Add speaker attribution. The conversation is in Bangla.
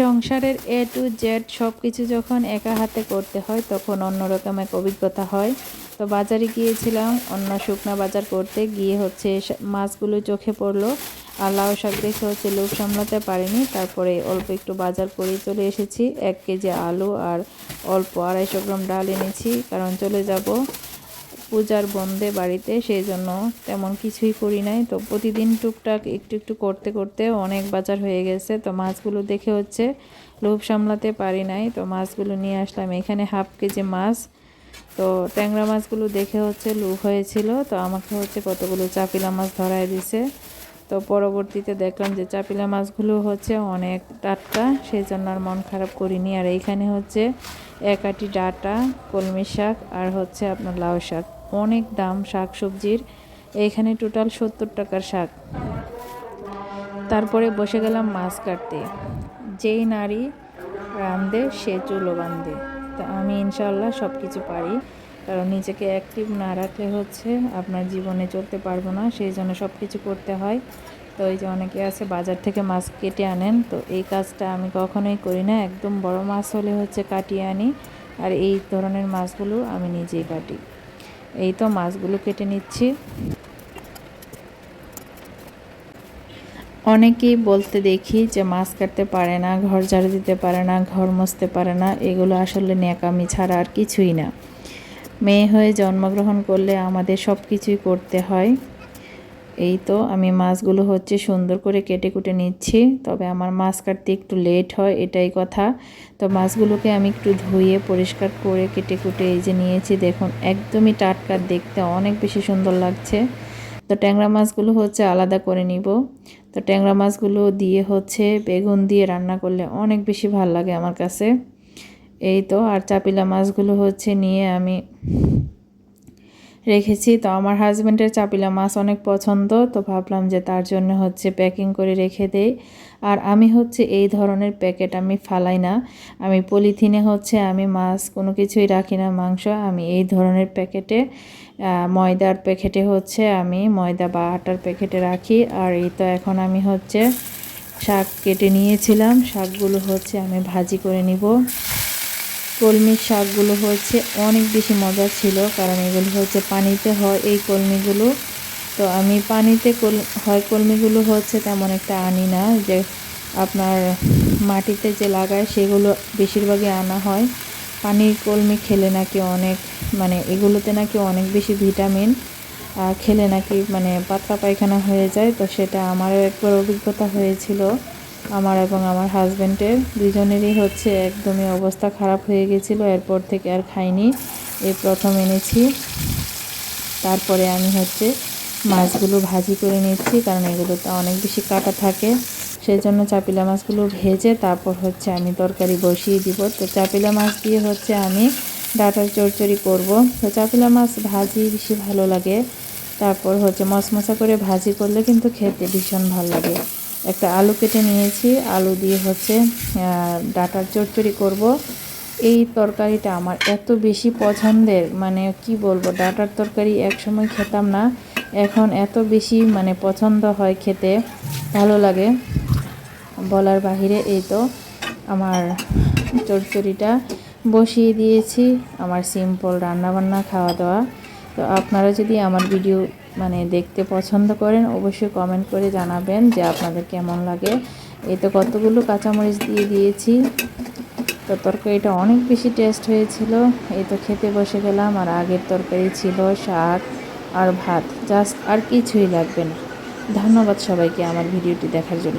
Speaker 1: সংসারের এ টু জেড সব কিছু যখন একা হাতে করতে হয়, তখন অন্যরকম এক অভিজ্ঞতা হয়। তো বাজারে গিয়েছিলাম, অন্য শুকনা বাজার করতে। গিয়ে হচ্ছে মাছগুলো চোখে পড়ল। আর লাউ শাক দেখে হচ্ছে লোভ সামলাতে পারিনি। তারপরে অল্প একটু বাজার করে চলে এসেছি। এক কেজি আলু আর অল্প আড়াইশো গ্রাম ডাল এনেছি। কারণ চলে যাব পূজার বন্ধে বাড়িতে সেই জন্য তেমন কিছুই করি নাই। তো প্রতিদিন টুকটাক একটু একটু করতে করতে অনেক বাজার হয়ে গেছে। তো মাছগুলো দেখে হচ্ছে লোভ সামলাতে পারি নাই। তো মাছগুলো নিয়ে আসলাম। এখানে হাফ কেজি মাছ। তো ট্যাংরা মাছগুলো দেখে হচ্ছে লোভ হয়েছিল। তো আমাকে হচ্ছে কতগুলো চাপিলা মাছ ধরায় দিছে। তো পরবর্তীতে দেখলাম যে চাপিলা মাছগুলো হচ্ছে অনেক টাটকা সেই জন্য আর মন খারাপ করিনি। আর এইখানে হচ্ছে এক আটি ডাটা, কলমি শাক আর হচ্ছে আপনার লাউ শাক। অনেক দাম শাক সবজির এখানে টোটাল সত্তর টাকার শাক। তারপরে বসে গেলাম মাছ কাটতে। যেই নারী রান্ধে সে চুলো বান্ধে তো আমি ইনশাল্লাহ সব কিছু পারি। কারণ নিজেকে অ্যাক্টিভ না রাখলে হচ্ছে আপনার জীবনে চলতে পারব না। সেই জন্য সব কিছু করতে হয়। তো এই যে অনেকে আছে, বাজার থেকে মাছ কেটে আনেন। তো এই কাজটা আমি কখনোই করি না। একদম বড় মাছ হলে হচ্ছে কাটিয়ে আনি। আর এই ধরনের মাছগুলো আমি নিজেই কাটি। এই তো মাছগুলো কেটে নিচ্ছি। অনেকেই বলতে দেখি যে মাছ কাটতে পারে না, ঘর ঝাড়ু দিতে পারে না, ঘর মুছতে পারে না, এগুলো আসলে ন্যাকামি ছাড়া আর কিছুই না। মেয়ে হয়ে জন্মগ্রহণ করলে আমাদের সব কিছুই করতে হয়। এই তো আমি মাছগুলো হচ্ছে সুন্দর করে কেটে কুটে নিচ্ছি। তবে আমার মাছ কাটতে একটু লেট হয়, এটাই কথা। তো মাছগুলোকে আমি একটু ধুয়ে পরিষ্কার করে কেটে কুটে এই যে নিয়েছি। দেখুন, একদমই টাটকা দেখতে, অনেক বেশি সুন্দর লাগছে। তো ট্যাংরা মাছগুলো হচ্ছে আলাদা করে নিব। তো ট্যাংরা মাছগুলো দিয়ে হচ্ছে বেগুন দিয়ে রান্না করলে অনেক বেশি ভালো লাগে আমার কাছে। এই তো, আর চাপিলা মাছগুলো হচ্ছে নিয়ে আমি রেখেছি। তো আমার হাজব্যান্ডের চাপিলা মাছ অনেক পছন্দ, তো ভাবলাম যে তার জন্য হচ্ছে প্যাকিং করে রেখে দেই। আর আমি হচ্ছে এই ধরনের প্যাকেট আমি ফালাই না। আমি পলিথিনে হচ্ছে আমি মাছ কোনো কিছুই রাখি না, মাংস। আমি এই ধরনের প্যাকেটে ময়দার প্যাকেটে হচ্ছে আমি ময়দা বা আটার প্যাকেটে রাখি। আর এই তো এখন আমি হচ্ছে শাক কেটে নিয়েছিলাম। শাকগুলো হচ্ছে আমি ভাজি করে নিব। কলমির শাকগুলো হচ্ছে অনেক বেশি মজা ছিল, কারণ এগুলো হচ্ছে পানিতে হয় এই কলমিগুলো। তো আমি পানিতে কল, হয় কলমিগুলো হচ্ছে তেমন একটা আনি না, যে আপনার মাটিতে যে লাগায় সেগুলো বেশিরভাগই আনা হয়। পানির কলমি খেলে নাকি অনেক মানে এগুলোতে নাকি অনেক বেশি ভিটামিন খেলে নাকি মানে পাতলা পায়খানা হয়ে যায়, তো সেটা আমারও একবার অভিজ্ঞতা হয়েছিল। আমার এবং আমার হাজব্যান্ডের দুজনেরই হচ্ছে একদমই অবস্থা খারাপ হয়ে গেছিল, এরপর থেকে আর খাইনি। এই প্রথম এনেছি। তারপরে আমি হচ্ছে মাছগুলো ভাজি করে নিচ্ছি, কারণ এগুলোতে অনেক বেশি কাটা থাকে। সেই জন্য চাপিলা মাছগুলো ভেজে তারপর হচ্ছে আমি তরকারি বসিয়ে দিব। তো চাপিলা মাছ দিয়ে হচ্ছে আমি ডাটার চচ্চড়ি করব। তো চাপিলা মাছ ভাজি বেশি ভালো লাগে। তারপর হচ্ছে মশমশা করে ভাজি করলে কিন্তু খেতে ভীষণ ভালো লাগে। একটা আলু কেটে নিয়েছি। আলু দিয়ে হচ্ছে ডাটার চচ্চড়ি করব। এই তরকারিটা আমার এত বেশি পছন্দের মানে কি বলব, ডাটার তরকারি একসময় খেতাম না। এখন এত বেশি মানে পছন্দ হয় খেতে, ভালো লাগে। বলার বাহিরে এই তো আমার চচ্চড়িটা বসিয়ে দিয়েছি, আমার সিম্পল রান্নাবান্না খাওয়া দাওয়া তো আপনারা যদি আমার ভিডিও মানে দেখতে পছন্দ করেন, অবশ্যই কমেন্ট করে জানাবেন যে আপনাদের কেমন লাগে। এই তো কতগুলো কাঁচামরিচ দিয়ে দিয়েছি। তো তরকারিটা অনেক বেশি টেস্ট হয়েছিল। এই তো খেতে বসে গেলাম। আর আগের তরকারি ছিল শাক আর ভাত। জাস্ট আর কিছুই লাগবে না। ধন্যবাদ সবাইকে আমার ভিডিওটি দেখার জন্য।